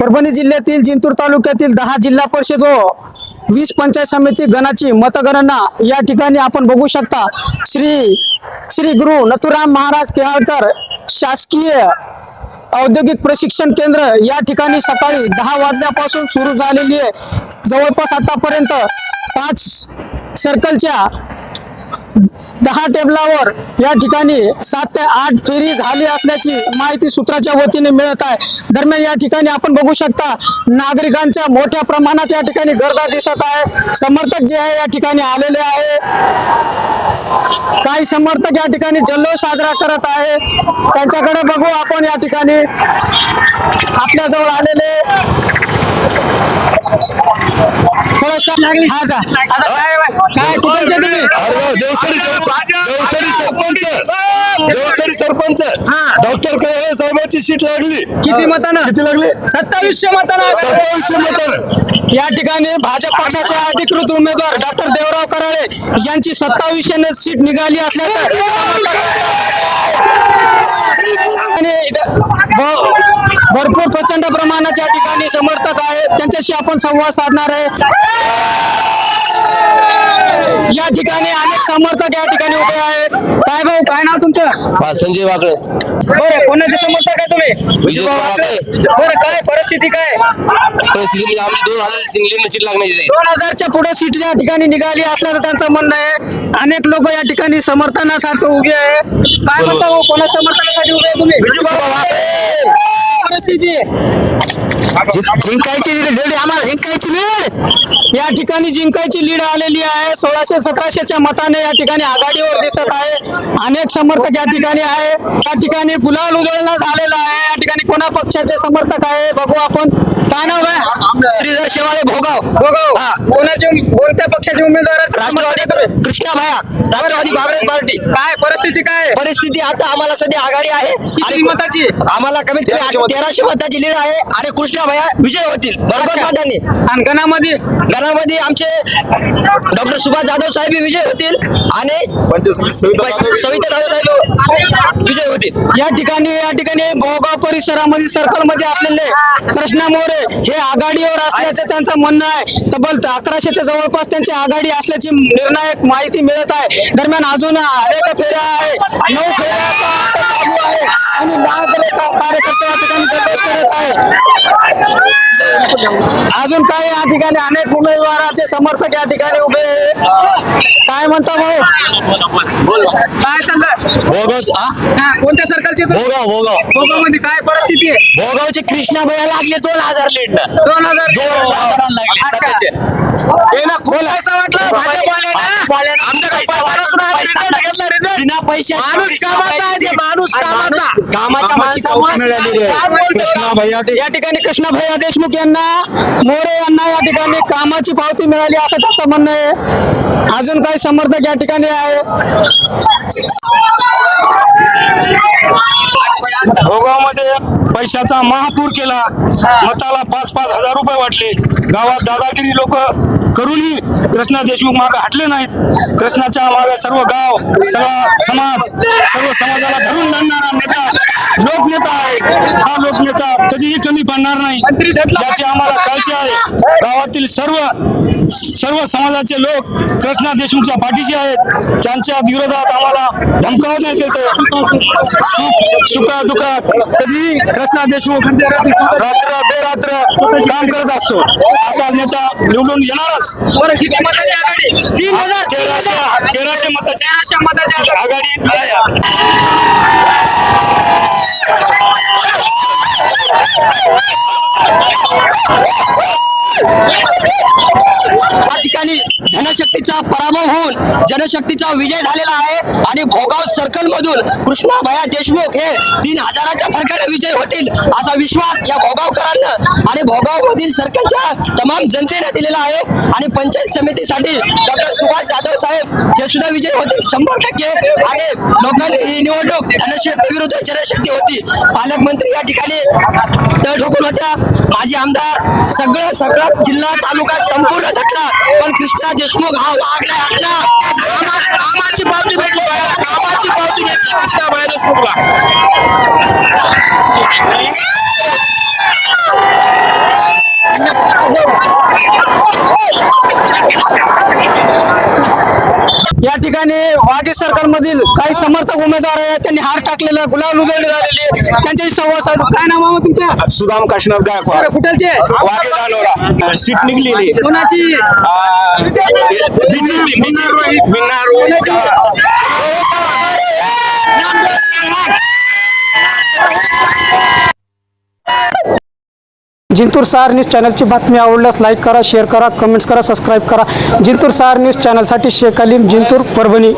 परभणी जिल्ह्यातील जिंतूर तालुक्यातील दहा जिल्हा परिषद व वीस पंचायत समिती गणाची मतगणना या ठिकाणी आपण बघू शकता. श्री श्री गुरु नथुराम महाराज केळकर शासकीय औद्योगिक प्रशिक्षण केंद्र या ठिकाणी सकाळी दहा वाजल्यापासून सुरू झालेली आहे. जवळपास आतापर्यंत पाच सर्कलच्या दहा टेबलावर या ठिकाणी सात ते आठ फेरी झाली असल्याची माहिती सूत्राच्या वतीने मिळत आहे. दरम्यान या ठिकाणी आपण बघू शकता नागरिकांच्या मोठ्या प्रमाणात या ठिकाणी गर्दा दिसत आहे. समर्थक जे आहे या ठिकाणी आलेले आहे. काही समर्थक या ठिकाणी जल्लोष साजरा करत आहे. त्यांच्याकडे बघू आपण या ठिकाणी. आपल्या जवळ आलेले हा जा. आता काय काय कुठलचे तुम्ही देवसरी सरपंच. हा. डॉक्टर कळे साहेबांची सीट लागली. किती मतानं? किती लागली? सत्तावीसशे मतानं. सत्तावीसशे मतानं. या ठिकाणी भाजप पक्षाचे अधिकृत उमेदवार डॉक्टर देवराव कराळे यांची सत्तावीसशे सीट निघाली असल्याचं भरपूर प्रचंड प्रमाणात या ठिकाणी समर्थक आहेत. त्यांच्याशी आपण संवाद साधणार आहे. या ठिकाणी अनेक समर्थक या ठिकाणी उभे आहेत. काय भाऊ काय नाव तुमचं? संजय वाकडे बरं कोणाचे समर्थक आहे तुम्ही? विजय वाकडे बरं काय परिस्थिती काय? परिस्थिती आमची दोन हजार सिंगली लागण्याची दोन हजारच्या पुढे सीट या ठिकाणी निघाली असल्याचं त्यांचं म्हणणं आहे. अनेक लोक या ठिकाणी समर्थनासाठी उभे आहे. काय म्हणता भाऊ कोणा समर्थनासाठी उभे आहे तुम्ही? परिस्थिती? जिंकायची लीड आम्हाला जिंकायची लीड या ठिकाणी जिंकायची लीड आलेली आहे. सोळाशे सतराशेच्या मताने या ठिकाणी आघाडीवर दिसत आहे. अनेक समर्थक या ठिकाणी आहे. या ठिकाणी गुलाल उजळणं झालेलं आहे. या ठिकाणी कोणा पक्षाचे समर्थक आहे. बघू आपण. काय नाव आहे श्रीधर शेवाळे भोगाव. भोगाव. हा. कोणाचे कोणत्या पक्षाचे उमेदवार आहेत? राष्ट्रवादी कृष्णा भया राष्ट्रवादी काँग्रेस पार्टी. काय परिस्थिती काय परिस्थिती आता आम्हाला सध्या आघाडी आहे. आणि मताची आम्हाला कमीत कमी तेराशे मताची लीड आहे. आणि कृष्णा भया विजय होतील. बरोबर मताने. आणि गणामध्ये? गणामध्ये आमचे डॉक्टर सुभाष जाधव साहेब विजय होतील. आणि सविता जाधव साहेब विजय होतील. या ठिकाणी या ठिकाणी भोगाव परिसरामध्ये सर्कलमध्ये असलेले कृष्णा मोरे हे आघाडीवर असल्याचं त्यांचं म्हणणं आहे. तब्बल अकराशेच्या जवळपास त्यांची आघाडी असल्याची निर्णायक माहिती मिळत आहे. दरम्यान अजून अनेक फेऱ्या आहे नऊ फेऱ्या आहे. आणि कार्यकर्ते या ठिकाणी करत आहे अजून काही या ठिकाणी अनेक उमेदवाराचे समर्थक या ठिकाणी उभे काय म्हणता भाऊ? काय चाललंय? भोगाव हा? हा, कोणत्या सरकारचे भोगाव भोगाव. मध्ये काय परिस्थिती आहे? भोगावचे कृष्णा भया लागले दोन हजार लीड दोन हजार दोन लागले अच्छा. सध्याचे. हे ना खोल असं वाटलं भाजपवाल्यांना बिना पैशाचा माणूस कामाचा आहे ते, माणूस कामाचा. कामाच्या माणसामुळे मिळालेली काय आहे बोलतोय? कृष्णा भैया या ठिकाणी कृष्णा भैया देशमुख यांना मोरे यांना या ठिकाणी कामाची पावती मिळाली असं त्याचं म्हणणं आहे. अजून काही समर्थक या ठिकाणी आहे. भोगावमध्ये पैशाचा महापूर केला. मताला पाच पाच हजार रुपये वाटले. गावात दादागिरी लोक करूनही कृष्णा देशमुख मागे हटले नाहीत. कृष्णाच्या मागे सर्व गाव सगळा समाज सर्व समाजाला धरून धरणारा नेता लोकनेता आहे. हा लोकनेता कधीही कमी पडणार नाही. याची आम्हाला काळजी आहे. गावातील सर्व सर्व समाजाचे लोक कृष्णा देशमुखच्या पाठीशी आहेत. त्यांच्या विरोधात आम्हाला धमकावण्यात येते सुखा दुखात कधीही कृष्णा देशमुख रात्र बेरात्र काम करत असतो. असा नेता निवडून येणारच बरं किती मताची आघाडी. तीन हजार तेराशे तेराशे मताची तेराशे मताची आघाडी. आघाडी आहे. या ठिकाणी जनशक्तीचा पराभव होऊन जनशक्तीचा विजय झालेला आहे आणि भोगाव सर्कल मधून कृष्णा भया देशमुख हे तीन हजाराच्या फरकाने विजय होतील असा विश्वास या भोगावकरांना आणि भोगाव मधील सर्कलच्या तमाम जनतेने दिलेला आहे. आणि पंचायत समितीसाठी डॉक्टर सुभाष जाधव साहेब हे सुद्धा विजय होतील. शंभर टक्के. आणि लोकांनी ही निवडणूक धनशक्ती विरुद्ध जनशक्ती होती. पालकमंत्री या ठिकाणी तळ ठोकून होत्या. माजी आमदार सगळं सगळं जिल्हा तालुका संपूर्ण झटला पण कृष्णा देशमुख हा वागला आपला कामाची पावती भेटली. कामाची पावती भेटली कृष्णा भाई देशमुखला या ठिकाणी वाघे सर्कल मधील काही समर्थक उमेदवार आहेत त्यांनी हार टाकलेला गुलाल उधळणी झालेली आहे. त्यांच्याशी संवाद साधू. काय नाव आहे मग तुमचं? सुदाम काशीनाथ गायकवाड. कुठलचे? धानोरा सीट निघलेली. कोणाची? बीजेपी जिंतूर सार न्यूज चॅनलची बातमी आवडल्यास लाईक करा शेअर करा कमेंट्स करा सबस्क्राईब करा. जिंतूर सार न्यूज चॅनलसाठी शेख अलीम जिंतूर परभणी.